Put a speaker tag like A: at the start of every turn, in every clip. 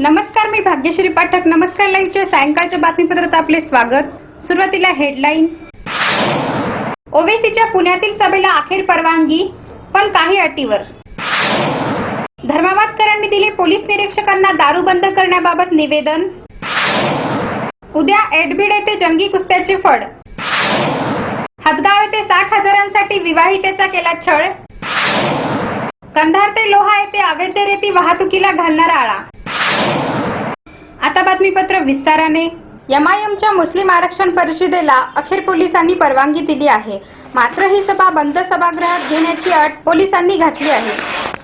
A: नमस्कार मी भाग्यश्री पाठक. नमस्कार लाईव्हच्या सायंकाळच्या बातमीपत्रात आपले स्वागत. सुरुवातीला हेडलाईन ओवेसीच्या पुण्यातील सभेला अखेर परवानगी पण काही अटीवर. धर्माबादकरांनी दिले पोलीस निरीक्षकांना दारू बंद करण्याबाबत निवेदन. उद्या एडबीड येथे जंगी कुस्त्याचे फड. हदगाव येथे साठ हजारांसाठी विवाहितेचा केला छळ. कंधार ते लोहा येथे अवैध रेती वाहतुकीला घालणारा आळा. आता बातमीपत्र विस्ताराने. एमआयएमच्या मुस्लिम आरक्षण परिषदेला अखेर पोलिसांनी परवानगी दिली आहे. मात्र ही सभा बंद सभागृहात घेण्याची अट पोलिसांनी घातली आहे.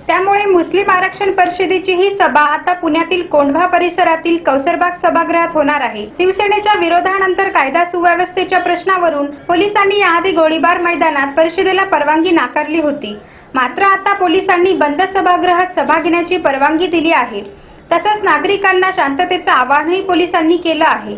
A: त्यामुळे मुस्लिम आरक्षण परिषदेची ही सभा आता पुण्यातील कोंढवा परिसरातील कौसरबाग सभागृहात होणार आहे. शिवसेनेच्या विरोधानंतर कायदा सुव्यवस्थेच्या प्रश्नावरून पोलिसांनी याआधी गोळीबार मैदानात परिषदेला परवानगी नाकारली होती. मात्र आता पोलिसांनी बंद सभागृहात सभा घेण्याची परवानगी दिली आहे. तसंच नागरिकांना शांततेचं आवाहनही पोलिसांनी केलं आहे.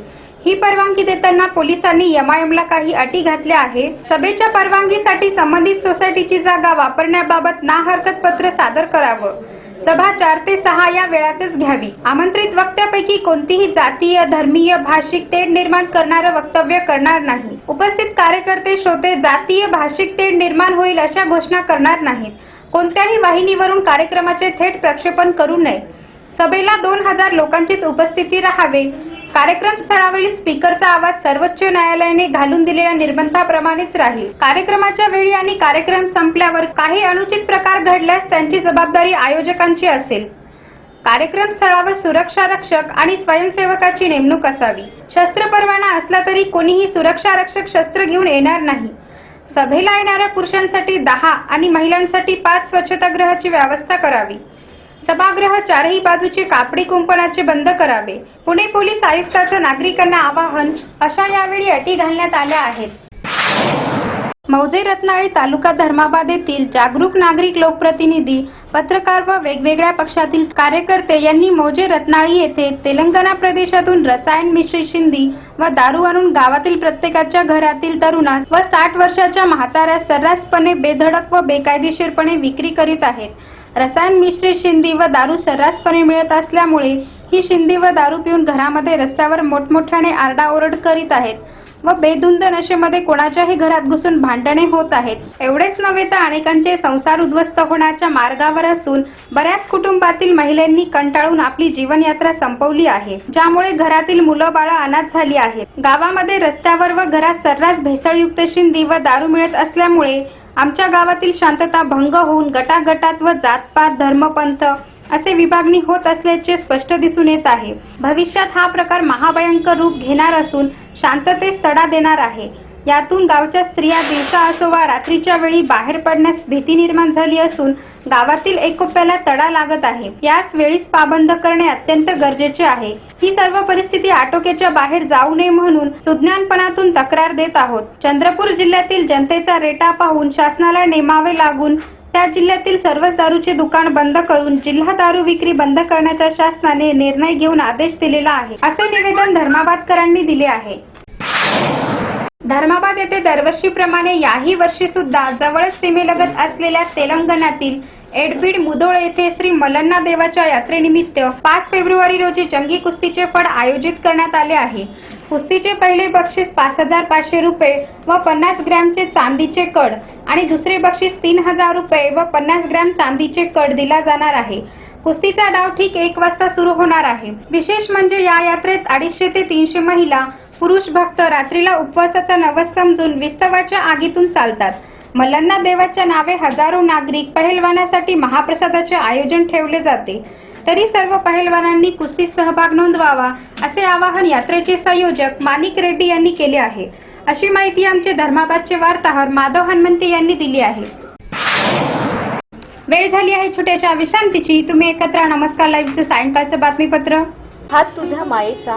A: ही परवानगी देताना पोलिसांनी यमायमला काही अटी घातल्या आहे सभेच्या परवानगीसाठी संबंधित सोसायटीची जागा वापरण्याबाबत ना हरकत पत्र सादर करावं. सभा चार ते सहा या वेळातच घ्यावी. आमंत्रित वक्त्यापैकी कोणतीही जातीय धर्मीय भाषिक तेढ निर्माण करणारं वक्तव्य करणार नाही. उपस्थित कार्यकर्ते श्रोते जातीय भाषिक तेढ निर्माण होईल अशा घोषणा करणार नाहीत. कोणत्याही वाहिनीवरून कार्यक्रमाचे थेट प्रक्षेपण करू नये. सभेला दोन हजार लोकांचीच उपस्थिती राहावे. कार्यक्रम स्थळावरील स्पीकरचा आवाज सर्वोच्च न्यायालयाने घालून दिलेल्या निर्बंधाप्रमाणेच राहील. कार्यक्रमाच्या वेळी आणि कार्यक्रम संपल्यावर काही अनुचित प्रकार घडल्यास त्यांची जबाबदारी आयोजकांची असेल. कार्यक्रम स्थळावर सुरक्षा रक्षक आणि स्वयंसेवकाची नेमणूक असावी. शस्त्र परवाना असला तरी कोणीही सुरक्षा रक्षक शस्त्र घेऊन येणार नाही. सभेला येणाऱ्या पुरुषांसाठी दहा आणि महिलांसाठी पाच स्वच्छतागृहाची व्यवस्था करावी. सभागृह चारही बाजूचे कापडी कुंपणाचे बंद करावे. पुणे पोलीस आयुक्ताचं नागरिकांना आवाहन अशा यावेळी अटी घालण्यात आल्या आहेत. मौजे रत्नाळी तालुका धर्माबाद येथील जागरूक नागरिक लोकप्रतिनिधी पत्रकार व वेगवेगळ्या पक्षातील कार्यकर्ते यांनी मौजे रत्नाळी येथे तेलंगणा प्रदेशातून रसायन मिश्रित शिंदी व दारू आणून गावातील प्रत्येकाच्या घरातील तरुणास व साठ वर्षाच्या म्हाताऱ्या सर्रासपणे बेधडक व बेकायदेशीरपणे विक्री करीत आहेत. रसायन मिश्रित शिंदी व दारू सर्रासपणे मिळत असल्यामुळे ही शिंदी व दारू पिऊन घरामध्ये रस्त्यावर मोठमोठ्याने आरडाओरड करीत आहेत व बेधुंद नशेमध्ये कोणाच्याही घरात घुसून भांडणे होत आहेत. एवढेच नव्हे तर अनेकांचे संसार उद्ध्वस्त होण्याच्या मार्गावर असून बऱ्याच कुटुंबातील महिलांनी कंटाळून आपली जीवनयात्रा संपवली आहे ज्यामुळे घरातील मुलं बाळं अनाथ झाली आहेत. गावामध्ये रस्त्यावर व घरात सर्रास भेसळयुक्त शिंदी व दारू मिळत असल्यामुळे आमच्या गावातील शांतता भंग होऊन गटागटात व जातपात धर्मपंथ असे विभागणी होत असल्याचे स्पष्ट दिसून येत आहे. भविष्यात हा प्रकार महाभयंकर रूप घेणार असून शांततेस तडा देणार आहे. यातून गावच्या स्त्रिया दिवसा असो वा रात्रीच्या वेळी बाहेर पडण्यास भीती निर्माण झाली असून गावातील एकोप्याला तडा लागत आहे. याच वेळीच पाबंद करणे अत्यंत गरजेचे आहे. ही सर्व परिस्थिती आटोक्याच्या बाहेर जाऊ नये म्हणून सुज्ञानपणातून तक्रार देत आहोत. चंद्रपूर जिल्ह्यातील जनतेचा रेटा पाहून शासनाला नेमावे लागून त्या जिल्ह्यातील सर्वच दारूचे दुकान बंद करून जिल्हा दारू विक्री बंद करण्याचा शासनाने निर्णय घेऊन आदेश दिलेला आहे. असे निवेदन धर्माबादकरांनी दिले आहे. धर्माबाद येथे दरवर्षीप्रमाणे याही वर्षी सुद्धा जवळच सीमेलगत असलेल्या तेलंगणातील एडबीड मुदोळ येथे श्री मलन्ना देवाच्या यात्रेनिमित्त पाच फेब्रुवारी रोजी जंगी कुस्तीचे फड आयोजित करण्यात आले आहे. कुस्तीचे पहिले बक्षीस पाच हजार पाचशे रुपये व पन्नास ग्रॅमचे चांदीचे कड आणि दुसरे बक्षीस तीन हजार रुपये व पन्नास ग्रॅम चांदीचे कड दिला जाणार आहे. कुस्तीचा डाव ठीक एक वाजता सुरू होणार आहे. विशेष म्हणजे या यात्रेत अडीचशे ते तीनशे महिला पुरुष भक्त रात्रीला उपवासाचा नवस समजून विस्तवाच्या आगीतून चालतात. मल्लांना देवाच्या नावे हजारो नागरिक पहिलवानासाठी महाप्रसादाचे आयोजन ठेवले जाते. तरी सर्व पहिलवानांनी कुस्तीत सहभाग नोंदवावा असे आवाहन यात्रेचे संयोजक मानिक रेड्डी यांनी केले आहे. अशी माहिती आमचे धर्माबादचे वार्ताहर माधव हनुमंते यांनी दिली आहे. वेळ झाली आहे छोट्याशा विश्रांतीची. तुम्ही एकत्र नमस्कार. लाईव्हचं सायंकाळचं बातमीपत्र.
B: हात तुझ्या मायेचा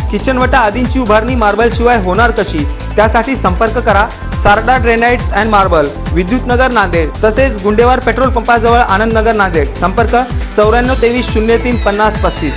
C: किचनवटा आदींची उभारणी मार्बल शिवाय होणार कशी? त्यासाठी संपर्क करा. Sarda granites and marble Vidyutnagar Nanded तसेच गुंडेवार पेट्रोल पंपाजवळ आनंदनगर नांदेड. संपर्क चौऱ्याण्णव तेवीस शून्य तीन पन्नास पस्तीस.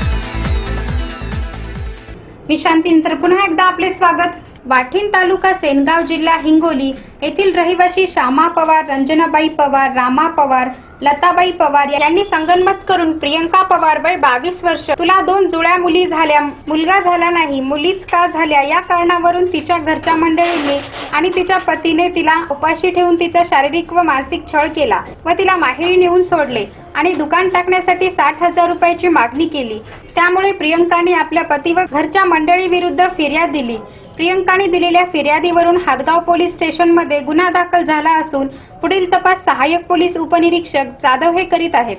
A: विश्रांतीनंतर पुन्हा एकदा आपले स्वागत. वाठीण तालुका सेनगाव जिल्हा हिंगोली येथील रहिवासी श्यामा पवार रंजनाबाई पवार रामा पवार लताबाई पवार यांनी संगनमत करून प्रियंका पवार वय बावीस वर्ष. तुला दोन जुळ्या मुली झाल्या. मुलगा झाला नाही मुलीच का झाल्या? या कारणावरून तिच्या घरच्या मंडळींनी आणि तिच्या पतीने तिला उपाशी ठेवून तिचा शारीरिक व मानसिक छळ केला व तिला माहेरी नेऊन सोडले आणि दुकान टाकण्यासाठी साठ हजार रुपयाची मागणी केली. त्यामुळे प्रियंकाने आपल्या पती व घरच्या मंडळी विरुद्ध फिर्याद दिली. प्रियंकाने दिलेल्या फिर्यादीवरून हातगाव पोलीस स्टेशनमध्ये गुन्हा दाखल झाला असून पुढील तपास सहाय्यक पोलीस उपनिरीक्षक जाधव हे करीत आहेत.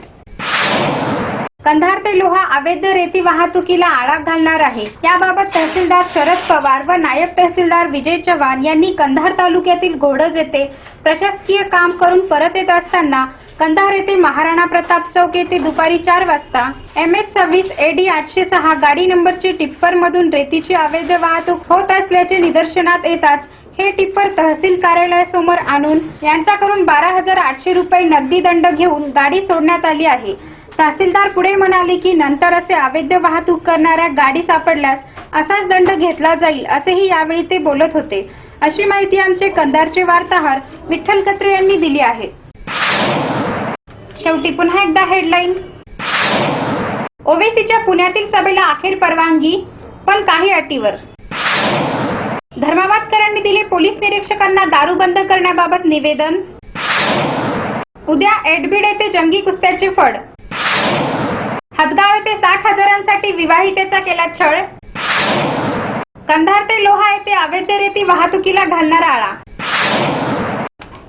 A: कंधार ते लोहा अवैध रेती वाहतुकीला आळा घालणार आहे. याबाबत तहसीलदार शरद पवार व नायब तहसीलदार विजय चव्हाण यांनी कंधार तालुक्यातील घोडज येथे प्रशासकीय काम करून परत येत असताना कंधार येथे महाराणा प्रताप चौक येथे दुपारी चार वाजता एम एच सव्वीस एडी आठशे सहा गाडी नंबरची टिप्पर मधून रेतीची अवैध वाहतूक होत असल्याचे निदर्शनात येताच हे टिप्पर तहसील कार्यालयासमोर आणून यांच्याकडून बारा हजार आठशे रुपये नगदी दंड घेऊन गाडी सोडण्यात आली आहे. तहसीलदार पुढे म्हणाले की नंतर असे अवैध वाहतूक करणाऱ्या गाडी सापडल्यास असाच दंड घेतला जाईल असेही यावेळी ते बोलत होते. अशी माहिती आमचे कंधारचे वार्ताहर विठ्ठल कत्रे यांनी दिली आहे. शेवटी पुन्हा एकदा हेडलाईन ओवेसीच्या पुण्यातील सभेला अखेर परवानगी पण काही अटीवर. धर्माबादकरांनी दिले पोलीस निरीक्षकांना दारू बंद करण्याबाबत निवेदन. उद्या एडबीड येथे जंगी कुस्त्याचे फड. हदगाव येथे साठ हजारांसाठी विवाहितेचा केला छळ. कंधार ते लोहा येथे अवैध रेती वाहतुकीला घालणारा आळा.